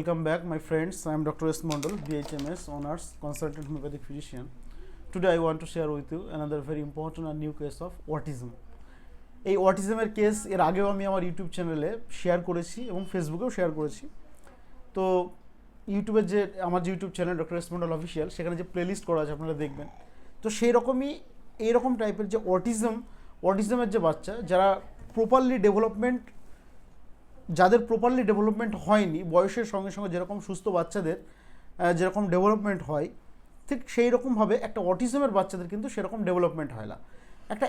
Welcome back, my friends. I am Dr. S. Mondal, BHMS, Honors, Consultant Homeopathic Physician. Today I want to share with you another very important and new case of. এই অটিজমের case এর আগেও আমি আমার YouTube চ্যানেলে share করেছি এবং ফেসবুকেও share করেছি তো ইউটিউবের যে আমার যে YouTube channel doctor S Mondal official সেখানে যে প্লেলিস্ট করা আছে আপনারা দেখবেন তো সেই রকমই এইরকম টাইপের যে অটিজম অটিজমের যে বাচ্চা যারা প্রপারলি ডেভেলপমেন্ট যাদের প্রপারলি ডেভেলপমেন্ট হয়নি, বয়সের সঙ্গে সঙ্গে যেরকম সুস্থ বাচ্চাদের যেরকম ডেভেলপমেন্ট হয়, ঠিক সেই রকমভাবে একটা অটিজমের বাচ্চাদের কিন্তু সেরকম ডেভেলপমেন্ট হয় না। একটা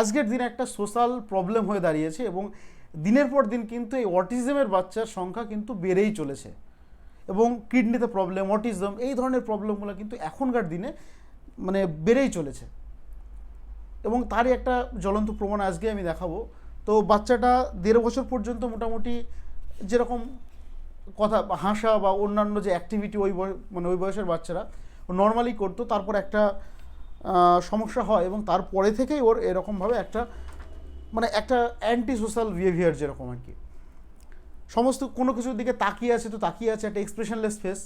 আজকের দিনে একটা সোশ্যাল প্রবলেম হয়ে দাঁড়িয়েছে এবং দিনের পর দিন কিন্তু এই অটিজমের বাচ্চার সংখ্যা কিন্তু বেড়েই চলেছে। এবং কিডনিতে প্রবলেম অটিজম এই ধরনের প্রবলেমগুলো কিন্তু এখনকার দিনে মানে বেড়েই চলেছে। এবং তারই একটা জ্বলন্ত প্রমাণ আজকে আমি দেখাবো। তো বাচ্চাটা দেড় বছর পর্যন্ত মোটামুটি যেরকম কথা, হাসা বা অন্যান্য যে অ্যাক্টিভিটি ওই মানে ওই বয়সের বাচ্চারা নর্মালি করতো, তারপর একটা সমস্যা হয় এবং তারপরে থেকেই ওর এরকমভাবে একটা মানে একটা অ্যান্টি সোশ্যাল বিহেভিয়ার যেরকম আর কি। সমস্ত কোনো কিছুর দিকে তাকিয়ে আছে তো তাকিয়ে আছে, একটা এক্সপ্রেশনলেস ফেস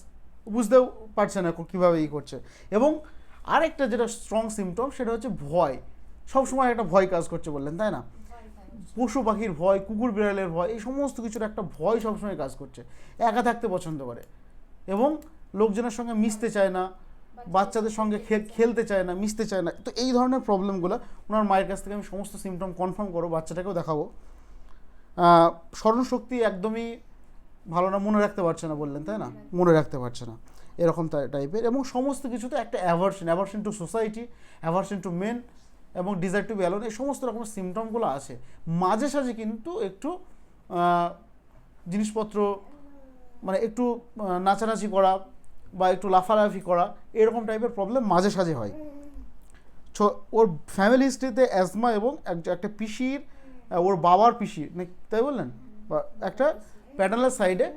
বুঝতেও পারছে না কীভাবে ই করছে। এবং আরেকটা যেটা স্ট্রং সিমটম সেটা হচ্ছে ভয়। সবসময় একটা ভয় কাজ করছে বললেন, তাই না? পশু পাখির ভয় কুকুর বিড়ালের ভয় এই সমস্ত কিছুর একটা ভয় সবসময় কাজ করছে। একা থাকতে পছন্দ করে। এবং লোকজনের সঙ্গে মিশতে চায় না বাচ্চাদের সঙ্গে খেলতে চায় না মিশতে চায় না। তো এই ধরনের প্রবলেমগুলো ওনার মায়ের কাছ থেকে আমি সমস্ত সিমটম কনফার্ম করো বাচ্চাটাকেও দেখাবো। স্মরণশক্তি একদমই ভালো না মনে রাখতে পারছে না বললেন তাই না? মনে রাখতে পারছে না। এরকম টাইপের এবং সমস্ত কিছুতে একটা aversion aversion to society aversion to men এবং ডিজায়ার টু বি অ্যালোন, এই সমস্ত রকমের সিমটমগুলো আছে। মাঝে সাঝে কিন্তু একটু জিনিসপত্র মানে একটু নাচানাচি করা বা একটু লাফালাফি করা, এরকম টাইপের প্রবলেম মাঝে সাঝে হয়। ওর ফ্যামিলি হিস্ট্রিতে অ্যাজমা এবং এক- একটা পিসির ওর বাবার পিসির তাই বললেন? বা একটা প্যাটার্নাল সাইডে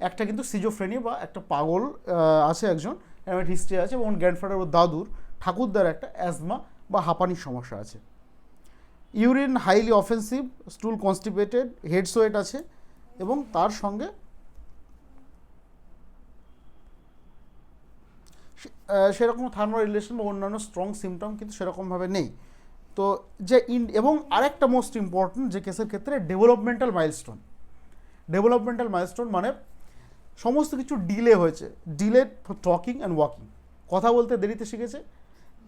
একটা কিন্তু সিজোফ্রেনি বা একটা পাগল আছে একজন হিস্ট্রি আছে এবং গ্র্যান্ডফাদার ওর দাদুর, ঠাকুরদার একটা অ্যাজমা বা হাঁপানির সমস্যা আছে। Urine highly offensive, stool constipated, head sweat আছে এবং তার সঙ্গে সেরকম থার্মাল রিলেশন বা অন্যান্য স্ট্রং সিমটম কিন্তু সেরকমভাবে নেই। তো যে ইন, এবং আরেকটা মোস্ট ইম্পর্ট্যান্ট যে কেসের ক্ষেত্রে ডেভেলপমেন্টাল মাইলস্টোন। ডেভেলপমেন্টাল মাইলস্টোন মানে সমস্ত কিছু ডিলে হয়েছে। Delay talking and walking. কথা বলতে দেরিতে শিখেছে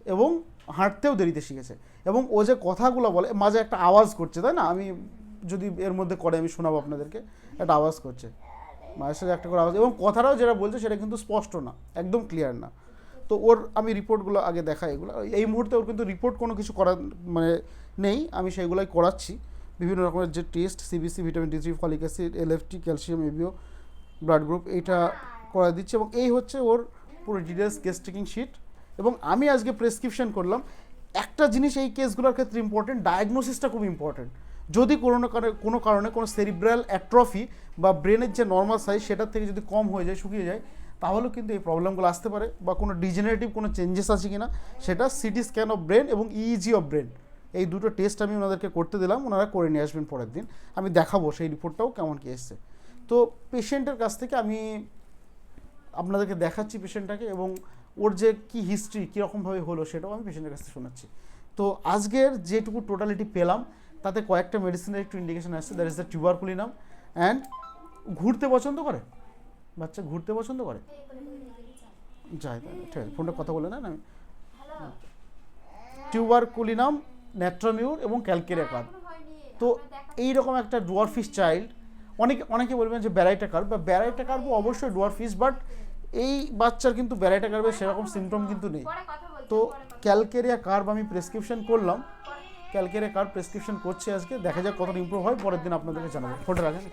এবং হাঁটতেও দেরিতে শিখেছে। এবং ও যে কথাগুলো বলে, মাঝে একটা আওয়াজ করছে, তাই না? আমি যদি এর মধ্যে করে, আমি শোনাবো আপনাদেরকে। একটা আওয়াজ করছে। মায়ের সাথে একটা করে আওয়াজ, এবং কথাটাও যেটা বলছে, সেটা কিন্তু স্পষ্ট না, একদম ক্লিয়ার না। তো ওর, আমি রিপোর্টগুলো আগে দেখাই এগুলো। এই মুহূর্তে ওর কিন্তু রিপোর্ট কোনো কিছু করার মানে নেই। আমি সেগুলোই করাচ্ছি। বিভিন্ন রকমের যে test CBC vitamin D three, folic acid LFT calcium ABO blood group, এইটা করা দিচ্ছে। এবং এই হচ্ছে ওর পুরো ডিটেলস কেস শিট এবং আমি আজকে প্রেসক্রিপশন করলাম, একটা জিনিস এই কেসগুলোর ক্ষেত্রে ইম্পর্টেন্ট ডায়াগনোসিসটা খুব ইম্পর্টেন্ট যদি কোনো কোনো কারণে কোনো সেরিব্রাল অ্যাট্রফি বা ব্রেনের যে নর্মাল সাইজ সেটার থেকে যদি কম হয়ে যায়, শুকিয়ে যায়, তাহলেও কিন্তু এই প্রবলেমগুলো আসতে পারে বা কোনো ডিজেনারেটিভ কোনো চেঞ্জেস আছে কি না সেটা সিটি স্ক্যান অফ ব্রেন এবং ইইজি অফ ব্রেন এই দুটো টেস্ট আমি ওনাদেরকে করতে দিলাম, ওনারা করে নিয়ে আসবেন পরের দিন। আমি দেখাবো সেই রিপোর্টটাও কেমন কি এসছে। তো পেশেন্টের কাছ থেকে আমি আপনাদেরকে দেখাচ্ছি পেশেন্টটাকে এবং ওর যে কি হিস্ট্রি কীরকমভাবে হলো সেটাও আমি পেশেন্টের কাছ শোনাচ্ছি। তো আজকের যেটুকু টোটালিটি পেলাম, তাতে কয়েকটা মেডিসিনের একটু ইন্ডিকেশন আসছে that is the tuberculinum and ঘুরতে পছন্দ করে? বাচ্চা ঘুরতে পছন্দ করে? যাই ঠিক আছে, ফোনটা কথা বলে নেন আমি। টিউবারকুলিনাম ন্যাট্রামিউর এবং ক্যালকেরিয়া কার্ড তো এইরকম একটা ডুয়ারফিস চাইল্ড অনেকে অনেকে বলবেন যে ব্যারাইটা কার্ভ বা ব্যারাইটা কার্ভ অবশ্যই ডুয়ারফিস বাট এই বাচ্চার কিন্তু ব্যারাইটা কারবে সেরকম সিমটম কিন্তু নেই। তো ক্যালকেরিয়া কার্ভ আমি প্রেসক্রিপশন করলাম। ক্যালকেরিয়া কার্ভ প্রেসক্রিপশন করছি আজকে দেখা যাক কতটা ইম্প্রুভ হয় পরের দিন আপনাদেরকে জানাব। ফোনটা রাখেন